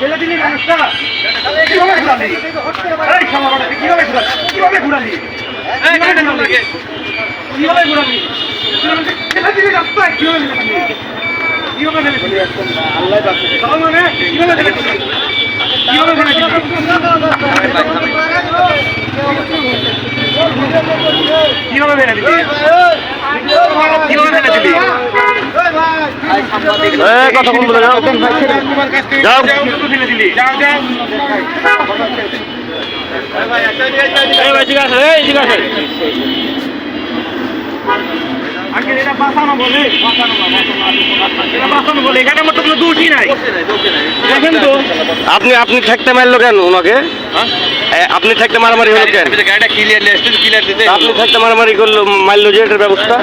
ফেলে দিলি মানুষটা। কীভাবে ঘুরালি? এই শালাবাটাকে কীভাবে ঘুরালি? কীভাবে ঘুরালি? কীভাবে ঘুরালি কীভাবে ঘুরালি? ফেলে দিলি রাস্তায় কীভাবে ফেলে কীভাবে ফেলে দিলি? আল্লাহ তার মানে কীভাবে ফেলে দিলি? কীভাবে ফেলে দিলি? কীভাবে ফেলে দিলি কীভাবে ফেলে দিলি এই কথা বলব যাও। যাও। ভাই, ঠিক আছে, এই, ঠিক আছে। আপনি আপনি ঠেকতে মারলো কেন ওনাকে এ, আপনি থাকতে মারামারি হলো কেন? গাড়িটা ক্লিয়ার লেস্ট ক্লিয়ার দিতে। আপনি থাকতে মারামারি করল মারলো যে এটার ব্যবস্থা?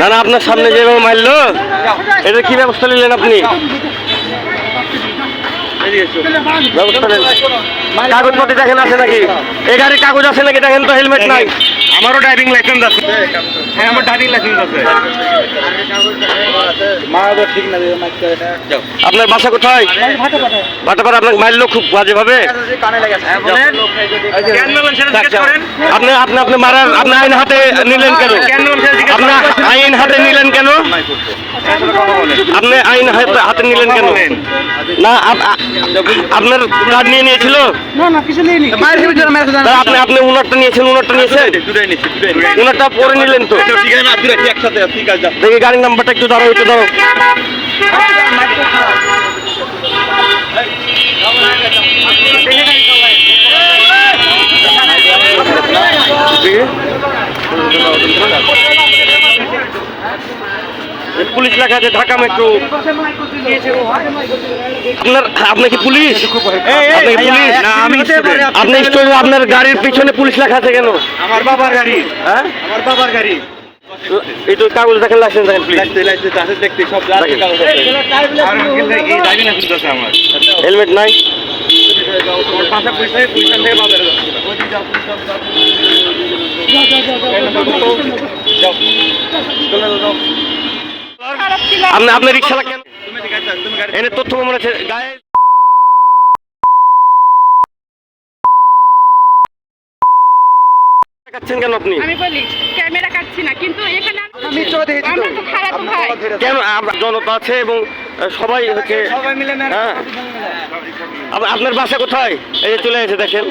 না না আপনার সামনে যেভাবে মারলো এটা কি ব্যবস্থা নিলেন আপনি? কাগজপত্র দেখেন আছে নাকি? এই গাড়ির কাগজ আছে নাকি? দেখেন তো হেলমেট নাই। আমারও ড্রাইভিং লাইসেন্স আছে। হ্যাঁ আমার ড্রাইভিং লাইসেন্স আছে। আপনার বাসা কোথায়? ভাটাপাড়া আপনাকে মারলো খুব বাজেভাবে করেন। আপনি আপনি আপনি মারার আপনি আইন হাতে নিলেন কেন? কেন আইন হাতে নিলেন কেন? আপনি আইন হাতে হাতে নিলেন কেন? না আপনার কার্ড নিয়ে নিয়েছিল? আপনি আপনি উনারটা নিয়েছেন উনারটা নিয়েছেন? উনারটা পরে নিলেন তো? ঠিক আছে একসাথে ঠিক আছে দেখি গাড়ির নাম্বারটা একটু দাঁড়াও একটু দাঁড়াও। পুলিশ লেখা আছে ঢাকা মেট্রো আপনার আপনি কি পুলিশ আপনি কি পুলিশ না, আমি আপনি স্টুডেন্ট আপনার গাড়ির পিছনে পুলিশ লেখা আছে কেন আমার বাবার গাড়ি হ্যাঁ আমার বাবার গাড়ি এই তো কাগজ দেখেন লাইসেন্স দেখেন প্লিজ লাইসেন্স লাইসেন্স আছে দেখতে সব যা কাগজ আছে আর কিন্তু এই ড্রাইভিং লাইসেন্স আছে আমার হেলমেট নাই আমার থেকে আপনি আপনি রিক্সা গাড়ি এনে তথ্য মনে আছে গায়ে দেখাচ্ছেন কেন আপনি? আমি বলি ক্যামেরা কাটছি না কিন্তু এখানে আমরা তো খারাপ ভাই। কেন জনতা আছে এবং সবাই হচ্ছে সবাই মিলে না হ্যাঁ। আপনার বাসা কোথায়? এই যে চলে এসে দেখেন।